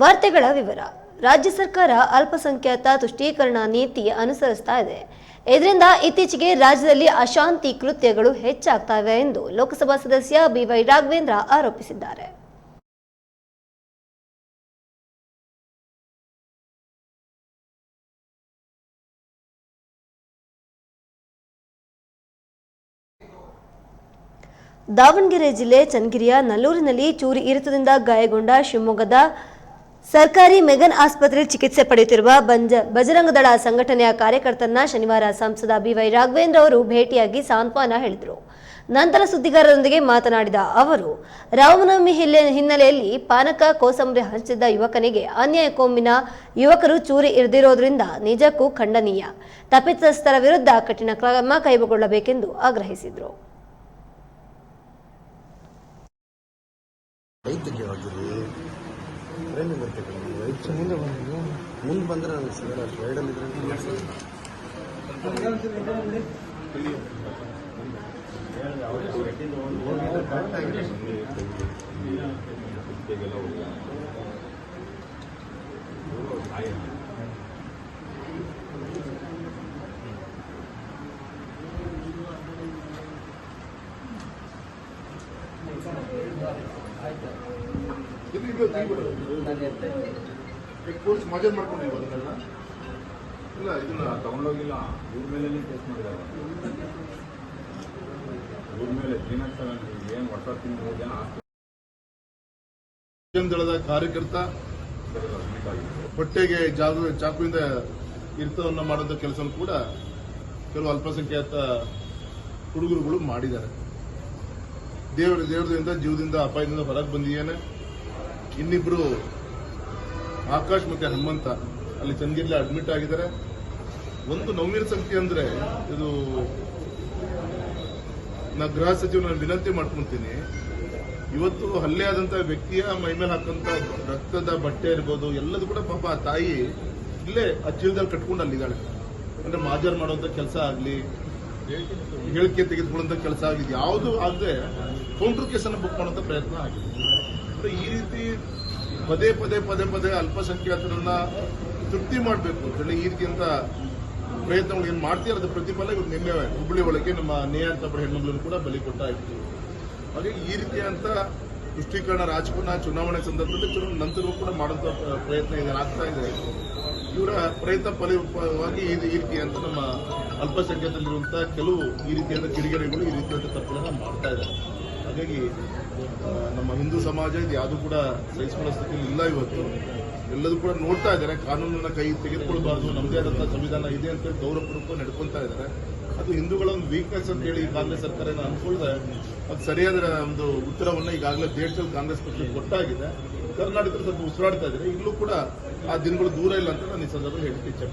ವಾರ್ತೆಗಳ ವಿವರ. ರಾಜ್ಯ ಸರ್ಕಾರ ಅಲ್ಪಸಂಖ್ಯಾತ ತುಷ್ಟೀಕರಣ ನೀತಿ ಅನುಸರಿಸ್ತಾ ಇದೆ. ಇದರಿಂದ ಇತ್ತೀಚೆಗೆ ರಾಜ್ಯದಲ್ಲಿ ಅಶಾಂತಿ ಕೃತ್ಯಗಳು ಹೆಚ್ಚಾಗ್ತವೆ ಎಂದು ಲೋಕಸಭಾ ಸದಸ್ಯ ಬಿವೈ ರಾಘವೇಂದ್ರ ಆರೋಪಿಸಿದ್ದಾರೆ. ದಾವಣಗೆರೆ ಜಿಲ್ಲೆ ಚನ್ನಗಿರಿಯ ನಲ್ಲೂರಿನಲ್ಲಿ ಚೂರಿ ಇರಿತದಿಂದ ಗಾಯಗೊಂಡ ಶಿವಮೊಗ್ಗದ ಸರ್ಕಾರಿ ಮೆಗನ್ ಆಸ್ಪತ್ರೆಯಲ್ಲಿ ಚಿಕಿತ್ಸೆ ಪಡೆಯುತ್ತಿರುವ ಬಂಜ, ಬಜರಂಗದಳ ಸಂಘಟನೆಯ ಕಾರ್ಯಕರ್ತನ ಶನಿವಾರ ಸಂಸದ ಬಿವೈ ರಾಘವೇಂದ್ರ ಅವರು ಭೇಟಿಯಾಗಿ ಸಾಂತ್ವನ ಹೇಳಿದರು. ನಂತರ ಸುದ್ದಿಗಾರರೊಂದಿಗೆ ಮಾತನಾಡಿದ ಅವರು, ರಾಮನವಮಿ ಹಿನ್ನೆಲೆಯಲ್ಲಿ ಪಾನಕ ಕೋಸಂಬರಿ ಹಂಚಿದ್ದ ಯುವಕನಿಗೆ ಅನ್ಯಾಯ ಕೋಮಿನ ಯುವಕರು ಚೂರಿ ಇರಿದಿರೋದ್ರಿಂದ ನಿಜಕ್ಕೂ ಖಂಡನೀಯ. ತಪ್ಪಿತಸ್ಥರ ವಿರುದ್ಧ ಕಠಿಣ ಕ್ರಮ ಕೈಗೊಳ್ಳಬೇಕೆಂದು ಆಗ್ರಹಿಸಿದರು. ಟ್ರೈನಿಗೆ ಬರ್ತೀವಿ ರೈತ ಮುಂದೆ ಬಂದಿದ್ದು. ಮುಂದೆ ಬಂದ್ರೆ ನನಗೆ ಸಿಗಲ್ಲ ರೈಡಲ್ಲಿ ಇದ್ರೆ ಕೋರ್ಸ್ ಮಜಾ ಮಾಡ್ಕೊಂಡಿಲ್ವ ಅದನ್ನೆಲ್ಲ ಇಲ್ಲ, ಇದನ್ನ ತಗೊಂಡೋಗಿಲ್ಲ ಊರ್ ಮೇಲೆ ಕೇಸ್ ಮಾಡಿದ್ದಾರೆ ಊರ್ ಮೇಲೆ ಶ್ರೀನಾಥ್ ಏನು ವರ್ಷ ತಿಂಗಳು ಜನ ದಳದ ಕಾರ್ಯಕರ್ತ ಹೊಟ್ಟೆಗೆ ಜಾಗ ಚಾಕುವಿಂದ ಇರ್ತವನ್ನ ಮಾಡೋದ ಕೆಲಸ ಕೂಡ ಕೆಲವು ಅಲ್ಪಸಂಖ್ಯಾತ ಹುಡುಗರುಗಳು ಮಾಡಿದ್ದಾರೆ. ದೇವರ, ದೇವರದಿಂದ, ಜೀವದಿಂದ, ಅಪಾಯದಿಂದ ಹೊರಗೆ ಬಂದಿದ್ದೇನೆ ಇನ್ನಿಬ್ರು ಆಕಾಶ್ ಮತ್ತೆ ಹನುಮಂತ ಅಲ್ಲಿ ಚಂದಿರ್ಲಿ ಅಡ್ಮಿಟ್ ಆಗಿದ್ದಾರೆ. ಒಂದು ನವಮೀರ ಸಂಖ್ಯೆ ಅಂದ್ರೆ ಇದು ನಾ ಗೃಹ ಸಚಿವ ನಾನು ವಿನಂತಿ ಮಾಡ್ಕೊಂತೀನಿ. ಇವತ್ತು ಹಲ್ಲೆ ಆದಂತ ವ್ಯಕ್ತಿಯ ಮೈ ಮೇಲೆ ಹಾಕಂತ ರಕ್ತದ ಬಟ್ಟೆ ಇರ್ಬೋದು, ಎಲ್ಲದೂ ಕೂಡ ಪಾಪ ಆ ತಾಯಿ ಇಲ್ಲೇ ಆ ಚೀಲದಲ್ಲಿ ಕಟ್ಕೊಂಡು ಅಲ್ಲಿದ್ದಾಳೆ. ಅಂದ್ರೆ ಮಾಜರ್ ಮಾಡುವಂತ ಕೆಲಸ ಆಗ್ಲಿ, ಹೇಳಿಕೆ ತೆಗೆದುಕೊಳ್ಳುವಂತ ಕೆಲಸ ಆಗಿದೆ ಯಾವುದು ಆಗದೆ ಕೌಂಟರ್ ಕೇಸನ್ನು ಬುಕ್ ಮಾಡುವಂತ ಪ್ರಯತ್ನ ಆಗಿದೆ. ಅಂದ್ರೆ ಈ ರೀತಿ ಪದೇ ಪದೇ ಪದೇ ಪದೇ ಅಲ್ಪಸಂಖ್ಯಾತರನ್ನ ತೃಪ್ತಿ ಮಾಡಬೇಕು ಅಂತೇಳಿ ಈ ರೀತಿಯಂತ ಪ್ರಯತ್ನಗಳು ಏನ್ ಮಾಡ್ತೀರ ಪ್ರತಿಫಲ ಇವ್ರು ನಿನ್ನೆ ಹುಬ್ಬಳ್ಳಿ ಒಳಗೆ ನಮ್ಮ ನೇಹಾಂತ ಹೆಣ್ಮಗಳನ್ನು ಕೂಡ ಬಲಿ ಕೊಟ್ಟಾಯಿತು ಹಾಗೆ ಈ ರೀತಿಯಂತ ತುಷ್ಟೀಕರಣ ರಾಜಕೀಯ ಚುನಾವಣೆ ಸಂದರ್ಭದಲ್ಲಿ ಚುನಾವಣೆ ನಂತರವೂ ಕೂಡ ಮಾಡುವಂತ ಪ್ರಯತ್ನ ಇದೆ, ಆಗ್ತಾ ಇದೆ. ಇವರ ಪ್ರಯತ್ನ ಫಲವಾಗಿ ಈ ರೀತಿ ಅಂತ ನಮ್ಮ ಅಲ್ಪಸಂಖ್ಯಾತಲ್ಲಿರುವಂತಹ ಕೆಲವು ಈ ರೀತಿಯಾದ ಕಿಡಿಗೇಡಿಗಳು ಈ ರೀತಿಯಾದ ತಪ್ಪುಗಳನ್ನ ಮಾಡ್ತಾ ಇದ್ದಾರೆ. ಹಾಗಾಗಿ ನಮ್ಮ ಹಿಂದೂ ಸಮಾಜ ಇದು ಯಾವುದು ಕೂಡ ಸಹಿಸಿಕೊಳ್ಳೋ ಸ್ಥಿತಿಯಲ್ಲಿ ಇಲ್ಲ ಇವತ್ತು. ಎಲ್ಲದೂ ಕೂಡ ನೋಡ್ತಾ ಇದ್ದಾರೆ ಕಾನೂನನ್ನ ಕೈ ತೆಗೆದುಕೊಳ್ಬಾರ್ದು ನಮ್ಮದೇ ಆದಂತಹ ಸಂವಿಧಾನ ಇದೆ ಅಂತ ಹೇಳಿ ಗೌರವಪೂರ್ವಕ ನಡ್ಕೊಂತಾ ಇದ್ದಾರೆ. ಅದು ಹಿಂದೂಗಳ ಒಂದು ವೀಕ್ನೆಸ್ ಅಂತ ಹೇಳಿ ಕಾಂಗ್ರೆಸ್ ಸರ್ಕಾರ ಅನ್ಕೊಳ್ದೆ, ಅದು ಸರಿಯಾದ ಒಂದು ಉತ್ತರವನ್ನ ಈಗಾಗಲೇ ದೇಶದಲ್ಲಿ ಕಾಂಗ್ರೆಸ್ ಪಕ್ಷಕ್ಕೆ ಕೊಟ್ಟಾಗಿದೆ. ಕರ್ನಾಟಕದಲ್ಲಿ ಸ್ವಲ್ಪ ಉಸಿರಾಡ್ತಾ ಇದ್ದಾರೆ. ಇಲ್ಲೂ ಕೂಡ ಆ ದಿನಗಳು ದೂರ ಇಲ್ಲ ಅಂತ ನಾನು ಈ ಸಂದರ್ಭದಲ್ಲಿ ಹೇಳಕ್ಕೆ ಇಚ್ಛೆ